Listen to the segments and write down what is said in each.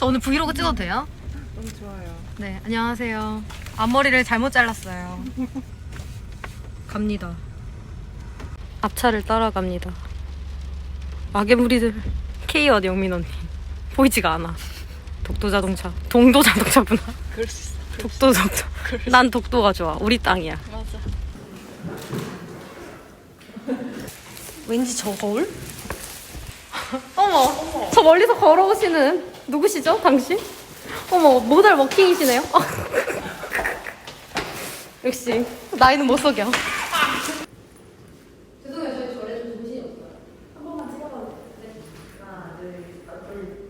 저 오늘 브이로그 찍어도 돼요? 너무 좋아요. 네, 안녕하세요. 앞머리를 잘못 잘랐어요. 갑니다. 앞차를 따라갑니다. 마개무리들 K와 영민 언니 보이지가 않아. 독도 자동차, 동도 자동차구나. 그럴 수 있어. 독도 자동차. 난 독도가 좋아. 우리 땅이야. 맞아. 왠지 저 거울? 어머, 저 멀리서 걸어오시는 누구시죠, 당신? 어머, 모델 워킹이시네요. 역시 나이는 못 속여. 죄송해요, 저희 저래 좀 정신이 없어요. 한 번만 찍어봐도 돼요? 하나, 둘, 둘.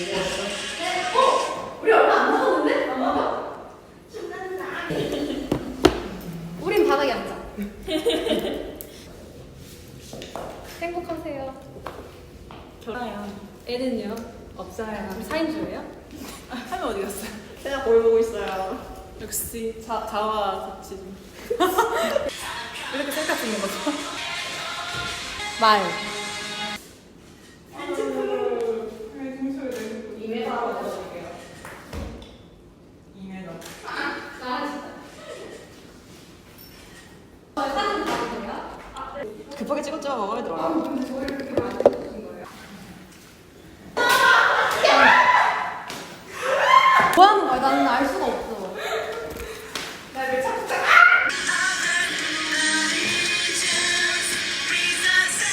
어? 우리 얼마 안 남았는데? 안 남아? 신난다. 우린 바닥에 앉자. 행복하세요. 결아야. 애는요? 없어요. 우리 4인조예요? 하면 어디 갔어요? 제가 보고 있어요? 역시 자, 자와 같이 좀. 이렇게 셀카 찍는 거죠? 말. 이메다라고 적어줄게요. 2m. 사진 받으세요? 급하게 찍었죠? 마음에 들어요. 뭐 하는 거야? 나는 알 수가 없어.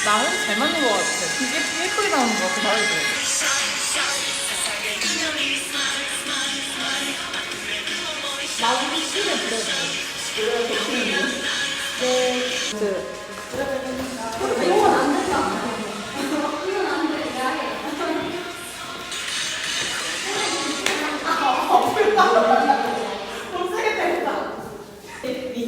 나는 잘 맞는 것 같아. 되게 예쁘게 나오는 것 같아, 다르게. 나도 시를 부려줘. 이건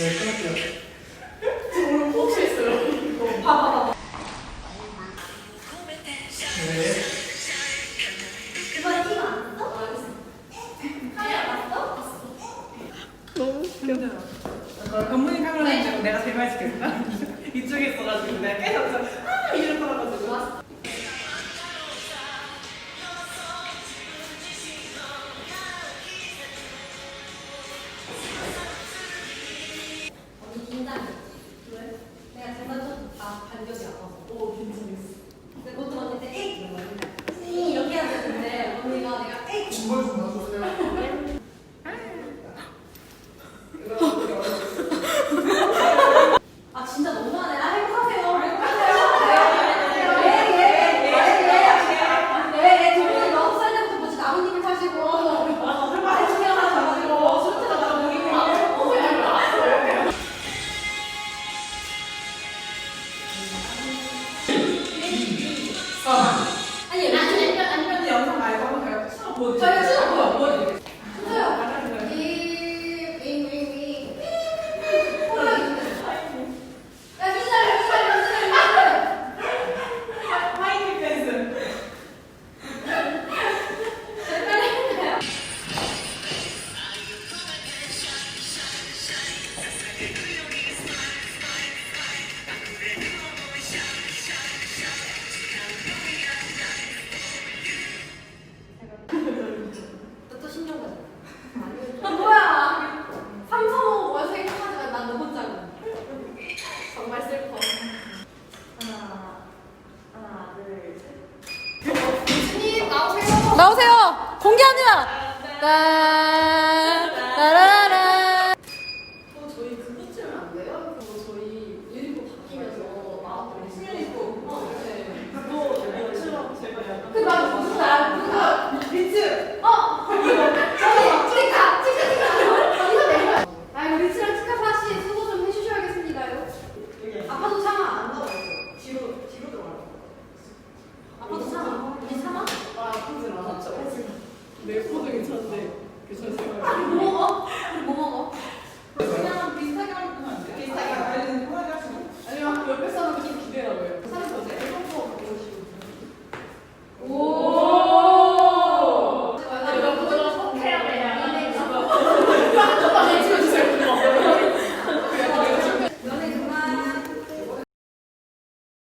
네, 끊을게요. 내가 제발 지켰어. 이쪽에 있어가지고 내가 깨졌어. 아 이럴 거라가지고. 저희가 나오세요. 공개합니다. 따라라 맞죠? 내 포도 괜찮은데 괜찮으세요? 뭐 먹어? 뭐 먹어?